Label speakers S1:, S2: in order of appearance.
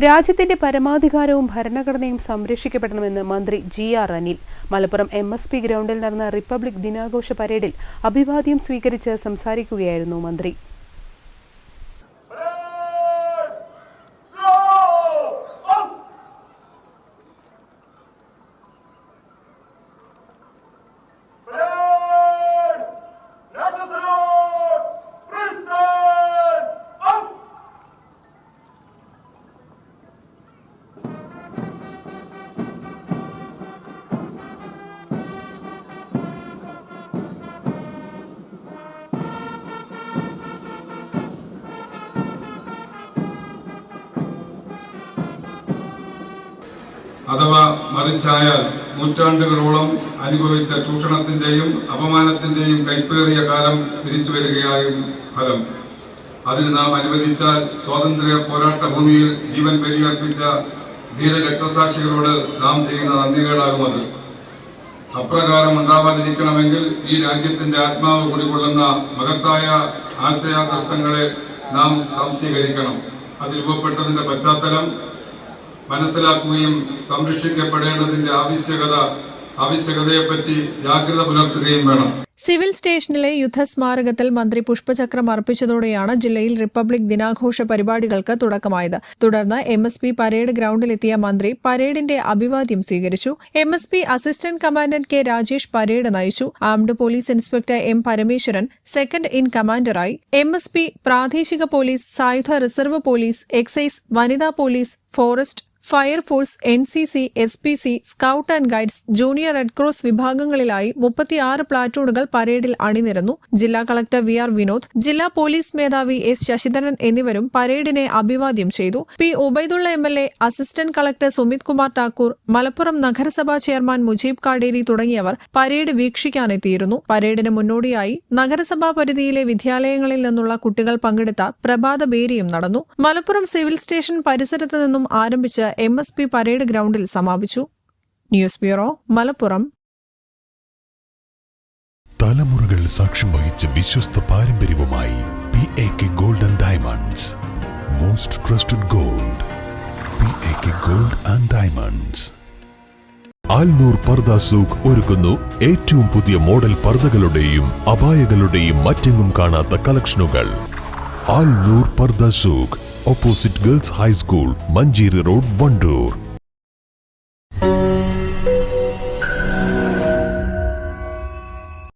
S1: രാജ്യത്തിന്റെ പരമാധികാരവും ഭരണഘടനയും സംരക്ഷിക്കപ്പെടണമെന്ന് മന്ത്രി G R Anil. Malappuram M S P ഗ്രൗണ്ടിൽ നടന്ന റിപ്പബ്ലിക് ദിനാഘോഷ പരേഡിൽ അഭിവാദ്യം സ്വീകരിച്ച് സംസാരിക്കുകയായിരുന്നു മന്ത്രി.
S2: അഥവാ മറിച്ചായാൽ നൂറ്റാണ്ടുകളോളം അനുഭവിച്ച ചൂഷണത്തിന്റെയും അപമാനത്തിന്റെയും കൈപ്പേറിയ കാലം തിരിച്ചു വരികയായും ഫലം. അതിന് നാം അനുവദിച്ചാൽ സ്വാതന്ത്ര്യ പോരാട്ട ഭൂമിയിൽ ജീവൻ ബലിയർപ്പിച്ച ധീര രക്തസാക്ഷികളോട് നാം ചെയ്യുന്ന നന്ദികേടാകും അത് അപ്രകാരം ഉണ്ടാവാതിരിക്കണമെങ്കിൽ ഈ രാജ്യത്തിന്റെ ആത്മാവ് കുടികൊള്ളുന്ന മഹത്തായ ആശയാദർശങ്ങളെ നാം സംശീകരിക്കണം. അത് രൂപപ്പെട്ടതിന്റെ പശ്ചാത്തലം മനസ്സിലാക്കുകയും സംരക്ഷിക്കപ്പെടേണ്ടതിന്റെ ആവശ്യകത ആവശ്യകതയെപ്പറ്റി ജാഗ്രത പുലർത്തുകയും വേണം.
S3: സിവിൽ സ്റ്റേഷനിലെ യുദ്ധസ്മാരകത്തിൽ മന്ത്രി പുഷ്പചക്രം അർപ്പിച്ചതോടെയാണ് ജില്ലയിൽ റിപ്പബ്ലിക് ദിനാഘോഷ പരിപാടികൾക്ക് തുടക്കമായത്. തുടർന്ന് എം എസ് പി പരേഡ് ഗ്രൌണ്ടിലെത്തിയ മന്ത്രി പരേഡിന്റെ അഭിവാദ്യം സ്വീകരിച്ചു. M S P assistant commandant K Rajesh parade നയിച്ചു. Armed police inspector M Parameswaran second in കമാൻഡറായി. M S P പ്രാദേശിക പോലീസ് സായുധ റിസർവ് പോലീസ് എക്സൈസ് വനിതാ police forest fire force N C C S P C scout and guides junior red cross വിഭാഗങ്ങളിലായി മുപ്പത്തിയാറ് പ്ലാറ്റൂണുകൾ പരേഡിൽ അണിനിരന്നു. ജില്ലാ collector V R Vinod ജില്ലാ police മേധാവി S Sasidharan എന്നിവരും പരേഡിനെ അഭിവാദ്യം ചെയ്തു. P Ubaidulla M L A assistant collector Sumit Kumar Thakur Malappuram നഗരസഭാ ചെയർമാൻ മുജീബ് കാടേരി തുടങ്ങിയവർ പരേഡ് വീക്ഷിക്കാനെത്തിയിരുന്നു. പരേഡിന് മുന്നോടിയായി നഗരസഭാ പരിധിയിലെ വിദ്യാലയങ്ങളിൽ നിന്നുള്ള കുട്ടികൾ പങ്കെടുത്ത പ്രഭാത ബേരിയും നടന്നു. മലപ്പുറം സിവിൽ സ്റ്റേഷൻ പരിസരത്ത് നിന്നും ആരംഭിച്ച് എം എസ് പി പരേഡ് ഗ്രൗണ്ടിൽ സമാപിച്ചു. News bureau Malappuram.
S4: തലമുറകൾ സാക്ഷ്യം വഹിച്ച വിശ്വസ്ത പാരമ്പര്യവുമായി P A K golden diamonds most trusted gold P A K gold and diamonds Alnoor Pardha Souk ഒരുക്കുന്നു. ഏറ്റവും പുതിയ മോഡൽ പർദകളുടെയും അപായകളുടെയും മറ്റെങ്ങും കാണാത്ത കളക്ഷനുകൾ. Alnoor Pardha Souq. Opposite girls high school Manjeri road Wandoor.